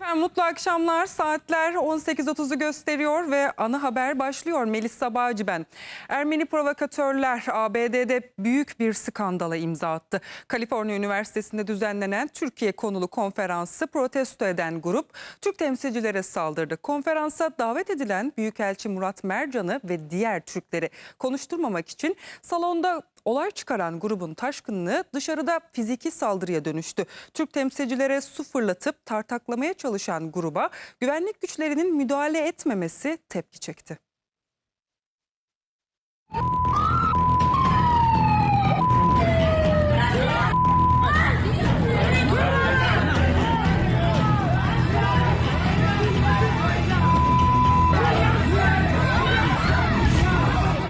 Efendim mutlu akşamlar. Saatler 18.30'u gösteriyor ve ana haber başlıyor. Melis Sabahcı ben. Ermeni provokatörler ABD'de büyük bir skandala imza attı. Kaliforniya Üniversitesi'nde düzenlenen Türkiye konulu konferansı protesto eden grup Türk temsilcilere saldırdı. Konferansa davet edilen Büyükelçi Murat Mercan'ı ve diğer Türkleri konuşturmamak için salonda olay çıkaran grubun taşkınlığı dışarıda fiziki saldırıya dönüştü. Türk temsilcilere su fırlatıp tartaklamaya çalışan gruba güvenlik güçlerinin müdahale etmemesi tepki çekti.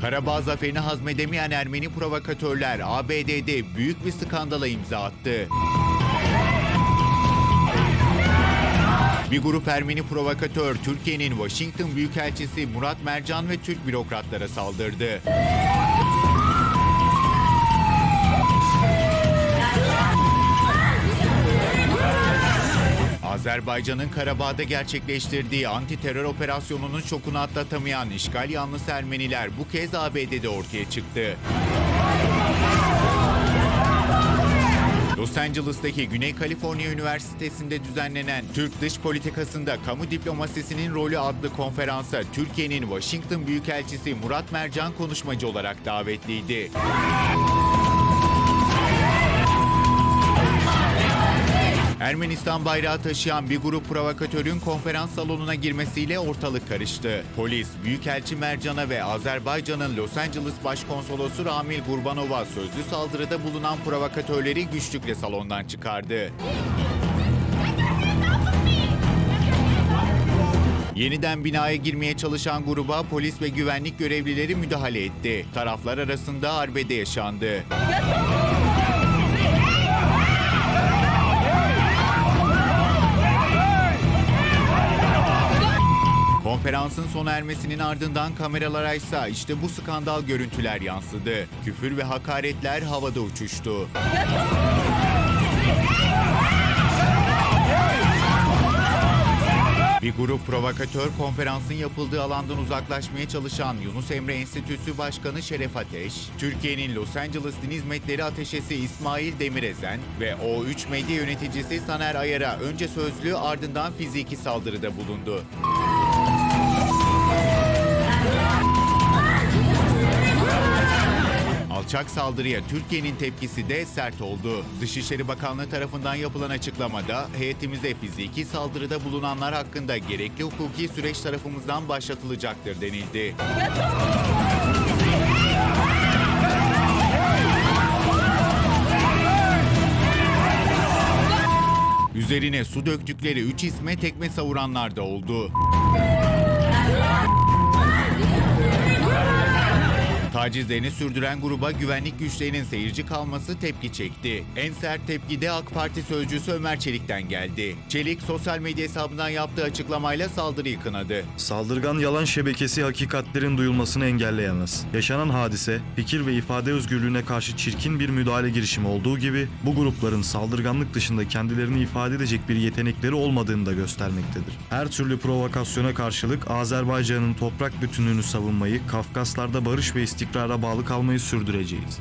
Karabağ zaferini hazmedemeyen Ermeni provokatörler ABD'de büyük bir skandala imza attı. Bir grup Ermeni provokatör Türkiye'nin Washington Büyükelçisi Murat Mercan ve Türk bürokratlara saldırdı. Azerbaycan'ın Karabağ'da gerçekleştirdiği anti terör operasyonunun şokunu atlatamayan işgal yanlısı Ermeniler bu kez ABD'de ortaya çıktı. Los Angeles'taki Güney Kaliforniya Üniversitesi'nde düzenlenen Türk dış politikasında kamu diplomasisinin rolü adlı konferansa Türkiye'nin Washington Büyükelçisi Murat Mercan konuşmacı olarak davetliydi. Ermenistan bayrağı taşıyan bir grup provokatörün konferans salonuna girmesiyle ortalık karıştı. Polis, Büyükelçi Mercan'a ve Azerbaycan'ın Los Angeles Başkonsolosu Ramil Gurbanov'a sözlü saldırıda bulunan provokatörleri güçlükle salondan çıkardı. Yeniden binaya girmeye çalışan gruba polis ve güvenlik görevlileri müdahale etti. Taraflar arasında arbede yaşandı. Konferansın sona ermesinin ardından kameralara ise işte bu skandal görüntüler yansıdı. Küfür ve hakaretler havada uçuştu. Bir grup provokatör konferansın yapıldığı alandan uzaklaşmaya çalışan Yunus Emre Enstitüsü Başkanı Şeref Ateş, Türkiye'nin Los Angeles Din Hizmetleri Ateşesi İsmail Demirezen ve O3 medya yöneticisi Saner Ayar'a önce sözlü ardından fiziki saldırıda bulundu. Alçak saldırıya Türkiye'nin tepkisi de sert oldu. Dışişleri Bakanlığı tarafından yapılan açıklamada heyetimize fiziki saldırıda bulunanlar hakkında gerekli hukuki süreç tarafımızdan başlatılacaktır denildi. Üzerine su döktükleri 3 isme tekme savuranlar da oldu. Tacizlerini sürdüren gruba güvenlik güçlerinin seyirci kalması tepki çekti. En sert tepki de AK Parti sözcüsü Ömer Çelik'ten geldi. Çelik sosyal medya hesabından yaptığı açıklamayla saldırıyı kınadı. Saldırgan yalan şebekesi hakikatlerin duyulmasını engelleyemez. Yaşanan hadise, fikir ve ifade özgürlüğüne karşı çirkin bir müdahale girişimi olduğu gibi bu grupların saldırganlık dışında kendilerini ifade edecek bir yetenekleri olmadığını da göstermektedir. Her türlü provokasyona karşılık Azerbaycan'ın toprak bütünlüğünü savunmayı, Kafkaslar'da barış ve istikrara bağlı kalmayı sürdüreceğiz.